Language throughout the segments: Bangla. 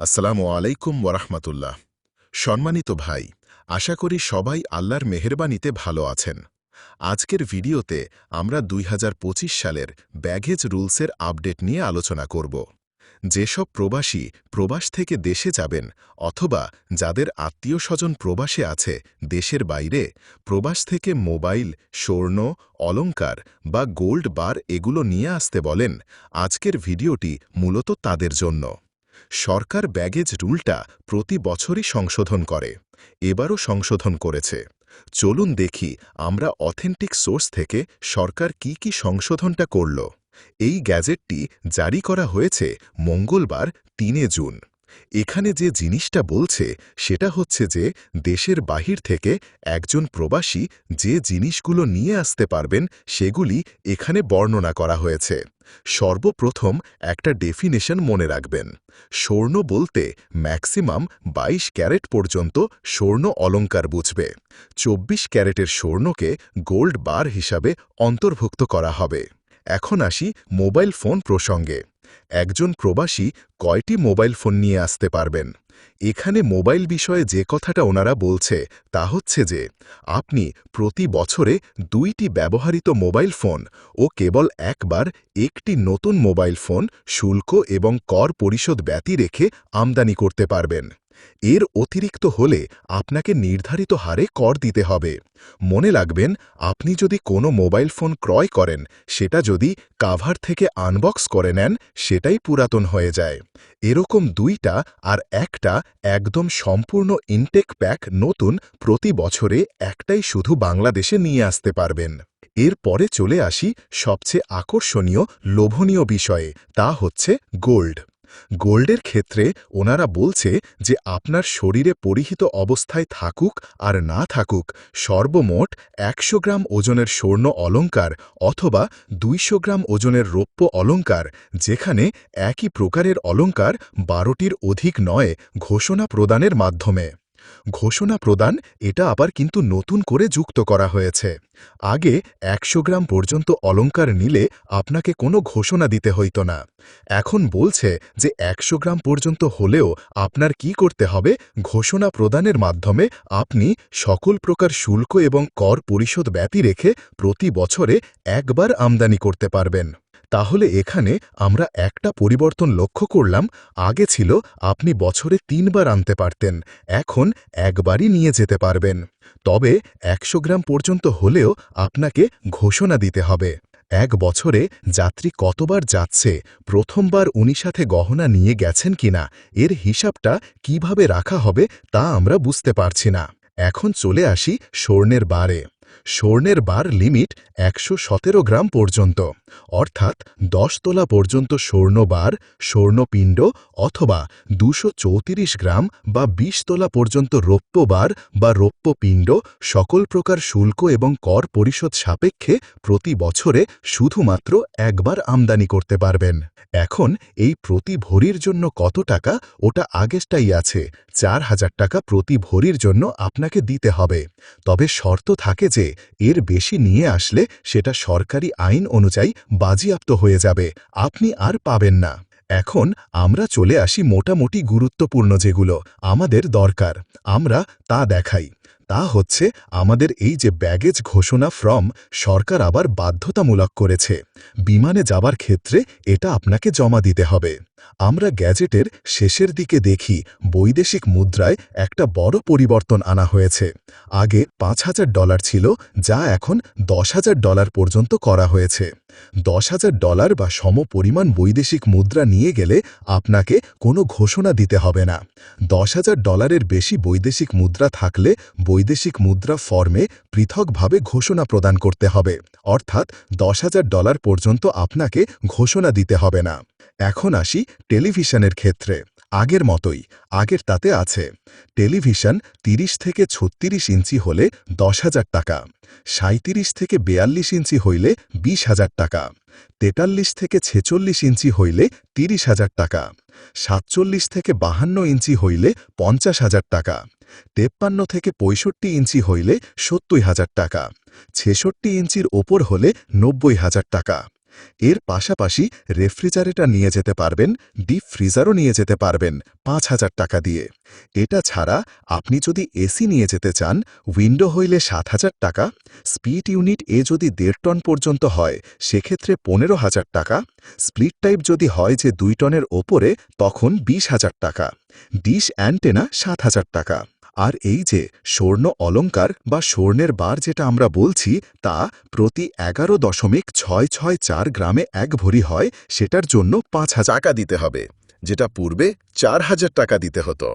আসসালামু আলাইকুম ওরহমতুল্লাহ সম্মানিত ভাই, আশা করি সবাই আল্লাহর মেহেরবানিতে ভালো আছেন। আজকের ভিডিওতে আমরা দুই হাজার পঁচিশ সালের ব্যাগেজ রুলসের আপডেট নিয়ে আলোচনা করব। যেসব প্রবাসী প্রবাস থেকে দেশে যাবেন অথবা যাদের আত্মীয় স্বজন প্রবাসে আছে দেশের বাইরে, প্রবাস থেকে মোবাইল, স্বর্ণ, অলংকার বা গোল্ড বার এগুলো নিয়ে আসতে বলেন, আজকের ভিডিওটি মূলত তাদের জন্য। সরকার ব্যাগেজ রুলটা প্রতি বছরই সংশোধন করে, এবারও সংশোধন করেছে। চলুন দেখি আমরা অথেন্টিক সোর্স থেকে সরকার কি কি সংশোধনটা করল। এই গ্যাজেটটি জারি করা হয়েছে মঙ্গলবার, তিনে জুন। এখানে যে জিনিসটা বলছে সেটা হচ্ছে যে দেশের বাহির থেকে একজন প্রবাসী যে জিনিসগুলো নিয়ে আসতে পারবেন সেগুলি এখানে বর্ণনা করা হয়েছে। সর্বপ্রথম একটা ডেফিনেশন মনে রাখবেন। স্বর্ণ বলতে ম্যাক্সিমাম ২২ ক্যারেট পর্যন্ত স্বর্ণ অলঙ্কার বুঝবে। ২৪ ক্যারেটের স্বর্ণকে গোল্ড বার হিসাবে অন্তর্ভুক্ত করা হবে। এখন আসি মোবাইল ফোন প্রসঙ্গে। একজন প্রবাসী কয়টি মোবাইল ফোন নিয়ে আসতে পারবেন? এখানে মোবাইল বিষয়ে যে কথাটা ওনারা বলছে তা হচ্ছে যে, আপনি প্রতি বছরে দুইটি ব্যবহৃত মোবাইল ফোন ও কেবল একবার একটি নতুন মোবাইল ফোন শুল্ক এবং কর পরিশোধ ব্যতি রেখে আমদানি করতে পারবেন। এর অতিরিক্ত হলে আপনাকে নির্ধারিত হারে কর দিতে হবে। মনে রাখবেন, আপনি যদি কোনো মোবাইল ফোন ক্রয় করেন, সেটা যদি কাভার থেকে আনবক্স করে নেন, সেটাই পুরাতন হয়ে যায়। এরকম দুইটা আর একটা একদম সম্পূর্ণ ইনটেক প্যাক নতুন প্রতি বছরে একটাই শুধু বাংলাদেশে নিয়ে আসতে পারবেন। এরপরে চলে আসি সবচেয়ে আকর্ষণীয়, লোভনীয় বিষয়ে, তা হচ্ছে গোল্ড। গোল্ডের ক্ষেত্রে ওনারা বলছে যে আপনার শরীরে পরিহিত অবস্থায় থাকুক আর না থাকুক, সর্বমোট একশো গ্রাম ওজনের স্বর্ণ অলঙ্কার অথবা দুইশো গ্রাম ওজনের রৌপ্য অলঙ্কার, যেখানে একই প্রকারের অলঙ্কার বারোটির অধিক নয়, ঘোষণা প্রদানের মাধ্যমে। ঘোষণা প্রদান, এটা আবার কিন্তু নতুন করে যুক্ত করা হয়েছে। আগে একশো গ্রাম পর্যন্ত অলঙ্কার নিলে আপনাকে কোনো ঘোষণা দিতে হইত না। এখন বলছে যে একশো গ্রাম পর্যন্ত হলেও আপনার কি করতে হবে, ঘোষণা প্রদানের মাধ্যমে আপনি সকল প্রকার শুল্ক এবং কর পরিশোধ ব্যতি রেখে প্রতি বছরে একবার আমদানি করতে পারবেন। তাহলে এখানে আমরা একটা পরিবর্তন লক্ষ্য করলাম, আগে ছিল আপনি বছরে তিনবার আনতে পারতেন, এখন একবারই নিয়ে যেতে পারবেন। তবে একশো গ্রাম পর্যন্ত হলেও আপনাকে ঘোষণা দিতে হবে, এক বছরে যাত্রী কতবার যাচ্ছে, প্রথমবার উনি সাথে গহনা নিয়ে গেছেন কিনা, এর হিসাবটা কীভাবে রাখা হবে তা আমরা বুঝতে পারছি না। এখন চলে আসি স্বর্ণের বারে। স্বর্ণের বার লিমিট একশো সতেরো গ্রাম পর্যন্ত, অর্থাৎ দশ তোলা পর্যন্ত স্বর্ণ বার স্বর্ণপিণ্ড অথবা দুশো গ্রাম বা ২০ তোলা পর্যন্ত রৌপ্য বার বা রৌপ্যপিণ্ড সকল প্রকার শুল্ক এবং কর পরিশোধ সাপেক্ষে প্রতি বছরে শুধুমাত্র একবার আমদানি করতে পারবেন। এখন এই প্রতি ভরির জন্য কত টাকা ওটা আগেরটাই আছে। চার হাজার টাকা প্রতি ভরির জন্য আপনাকে দিতে হবে। তবে শর্ত থাকে যে, এর বেশি নিয়ে আসলে সেটা সরকারি আইন অনুযায়ী বাজিয়াপ্ত হয়ে যাবে। আপনি আর পাবেন না। এখন আমরা চলে আসি মোটামুটি গুরুত্বপূর্ণ যেগুলো আমাদের দরকার। আমরা তা দেখাই। তা হচ্ছে আমাদের এই যে ব্যাগেজ ঘোষণা ফ্রম সরকার আবার বাধ্যতামূলক করেছে। বিমানে যাবার ক্ষেত্রে এটা আপনাকে জমা দিতে হবে। আমরা গ্যাজেটের শেষের দিকে দেখি বৈদেশিক মুদ্রায় একটা বড় পরিবর্তন আনা হয়েছে। আগে পাঁচ হাজার ডলার ছিল, যা এখন দশ হাজার ডলার পর্যন্ত করা হয়েছে। দশ হাজার ডলার বা সম পরিমাণ বৈদেশিক মুদ্রা নিয়ে গেলে আপনাকে কোনো ঘোষণা দিতে হবে না। দশ হাজার ডলারের বেশি বৈদেশিক মুদ্রা থাকলে বৈদেশিক মুদ্রা ফর্মে পৃথকভাবে ঘোষণা প্রদান করতে হবে। অর্থাৎ দশ হাজার ডলার পর্যন্ত আপনাকে ঘোষণা দিতে হবে না। এখন আসি টেলিভিশনের ক্ষেত্রে। আগের মতোই, আগের তাতে আছে। টেলিভিশন ৩০ থেকে ছত্রিশ ইঞ্চি হলে দশ হাজার টাকা সাঁত্রিশ থেকে বেয়াল্লিশ ইঞ্চি হইলে বিশ হাজার টাকা, তেতাল্লিশ থেকে ছেচল্লিশ ইঞ্চি হইলে তিরিশ হাজার টাকা, সাতচল্লিশ থেকে বাহান্ন ইঞ্চি হইলে পঞ্চাশ হাজার টাকা, তেপ্পান্ন থেকে পঁয়ষট্টি ইঞ্চি হইলে সত্তর হাজার টাকা, ছেষট্টি ইঞ্চির ওপর হলে নব্বই হাজার টাকা। এর পাশাপাশি রেফ্রিজারেটর নিয়ে যেতে পারবেন, ডিপ ফ্রিজারও নিয়ে যেতে পারবেন পাঁচ হাজার টাকা দিয়ে। এটা ছাড়া আপনি যদি এসি নিয়ে যেতে চান, উইন্ডো হইলে সাত হাজার টাকা, স্পিড ইউনিট এ যদি দেড় টন পর্যন্ত হয়, সেক্ষেত্রে পনেরো হাজার টাকা, স্প্লিট টাইপ যদি হয় যে দুই টনের ওপরে, তখন বিশ হাজার টাকা, ডিশ অ্যান্টেনা সাত হাজার টাকা। আর এই যে স্বর্ণ অলংকার বা স্বর্ণের বার যেটা আমরা বলছি, তা প্রতি এগারো দশমিক ছয় ছয় চার গ্রামে এক ভরি হয়, সেটার জন্য পাঁচ হাজার টাকা দিতে হবে, যেটা পূর্বে চার হাজার টাকা দিতে হতো।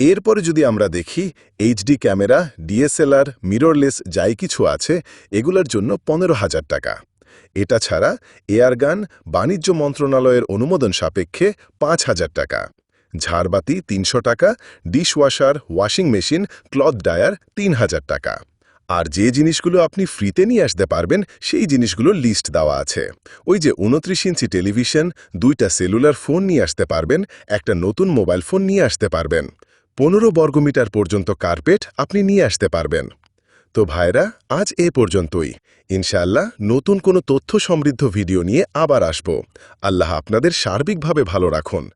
এরপরে যদি আমরা দেখি, এইচডি ক্যামেরা, ডিএসএলআর, মিররলেস যাই কিছু আছে, এগুলোর জন্য পনেরো হাজার টাকা। এটা ছাড়া এয়ারগান বাণিজ্য মন্ত্রণালয়ের অনুমোদন সাপেক্ষে পাঁচ হাজার টাকা। ঝাড়বাতি তিনশো টাকা, dishwasher, washing machine, cloth dryer তিন হাজার টাকা। আর যে জিনিসগুলো আপনি ফ্রিতে নিয়ে আসতে পারবেন, সেই জিনিসগুলোর লিস্ট দেওয়া আছে। ওই যে উনত্রিশ ইঞ্চি টেলিভিশন, দুইটা সেলুলার ফোন নিয়ে আসতে পারবেন, একটা নতুন মোবাইল ফোন নিয়ে আসতে পারবেন। পনেরো বর্গমিটার পর্যন্ত কার্পেট আপনি নিয়ে আসতে পারবেন। তো ভাইরা, আজ এ পর্যন্তই। ইনশাআল্লাহ নতুন কোনো তথ্য সমৃদ্ধ ভিডিও নিয়ে আবার আসব। আল্লাহ আপনাদের সার্বিকভাবে ভালো রাখুন।